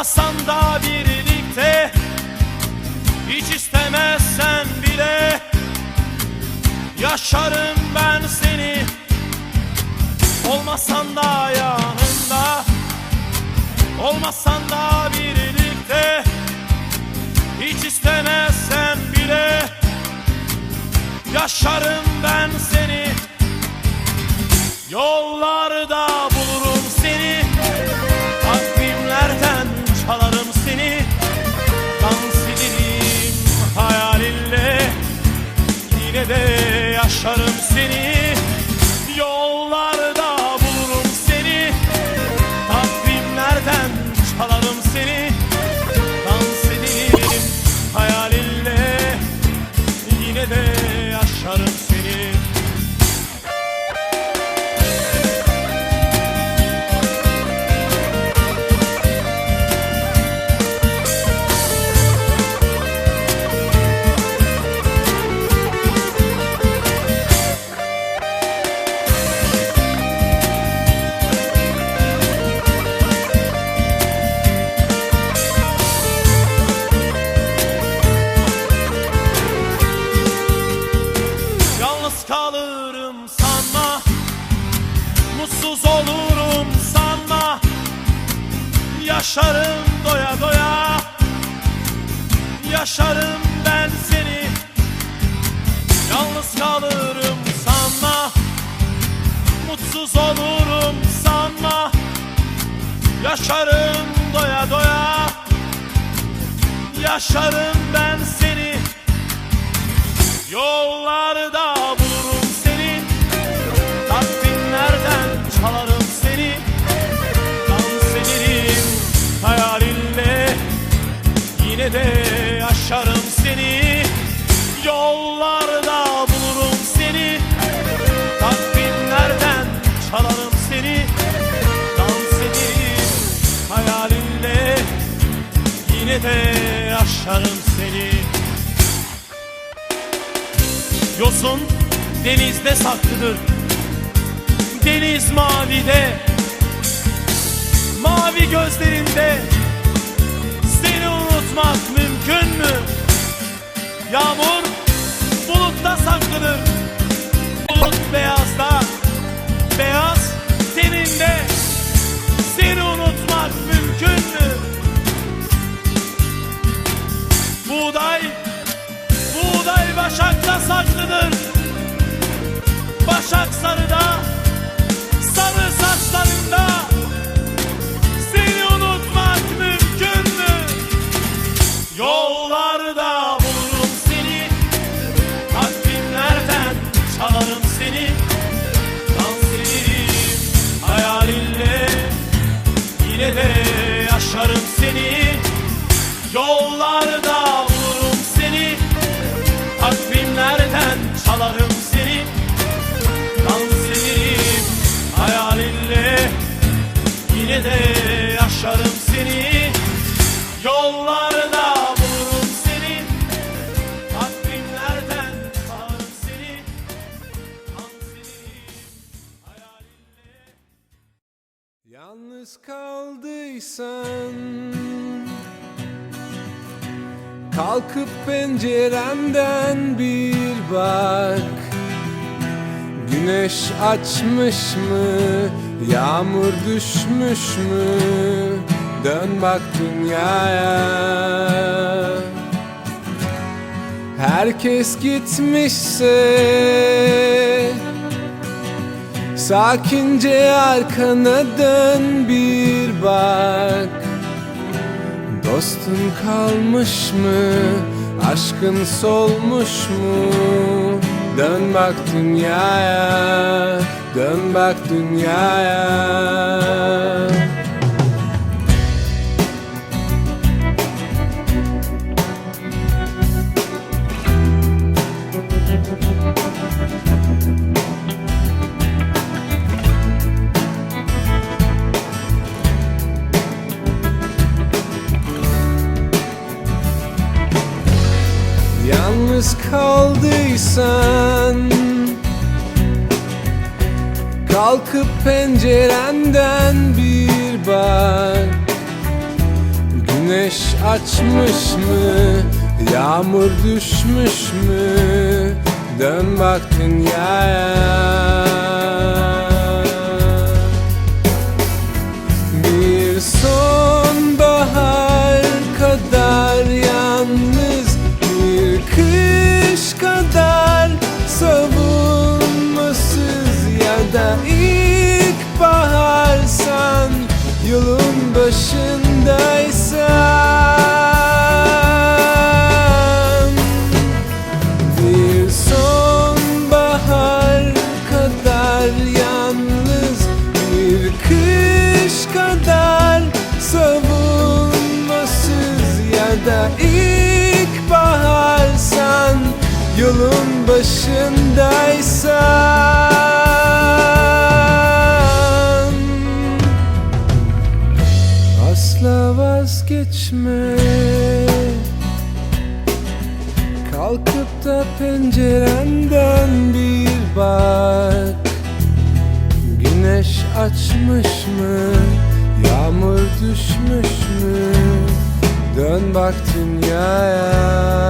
Olmasan da birlikte Hiç istemezsen bile Yaşarım ben seni. Olmasan da yanımda Olmasan da birlikte Hiç istemezsen bile Yaşarım ben seni. Yollarda Yaşarım doya doya. Yaşarım ben seni. Yalnız kalırım sanma. Mutsuz olurum sanma. Yaşarım doya doya. Yaşarım ben seni. Yollarda de yaşarım seni. Yollarda bulurum seni. Takvimlerden çalarım seni. Dans ederim hayalinle Yine de yaşarım seni. Yosun denizde saklıdır. Deniz mavide. Mavi gözlerinde unutmak mümkün mü? Yağmur bulutta saklıdır Bulut beyazda Beyaz teninde Seni unutmak mümkün mü? Buğday Buğday başakta saklıdır Başak sarıda Sarı saçlarında Yollarda bulurum seni. Takvimlerden çalarım seni. Dans ederim hayalinle. Yine de yaşarım seni. Yollarda bulurum seni. Takvimlerden çalarım seni. Dans ederim hayalinle. Yalnız kaldıysan Kalkıp penceremden bir bak Güneş açmış mı? Yağmur düşmüş mü? Dön bak dünyaya Herkes gitmişse Sakince arkana dön bir bak Dostun kalmış mı? Aşkın solmuş mu? Dön bak dünyaya Dön bak dünyaya Yalnız kaldıysan Kalkıp pencerenden bir bak Güneş açmış mı? Yağmur düşmüş mü? Dön bak dünyaya da ilkbaharsan Yolun başındaysan. Bir sonbahar kadar yalnız Bir kış kadar savunmasız. Ya da ilkbaharsan Yolun başındaysan vazgeçme Kalkıp da pencerenden bir bak Güneş açmış mı? Yağmur düşmüş mü? Dön bak dünyaya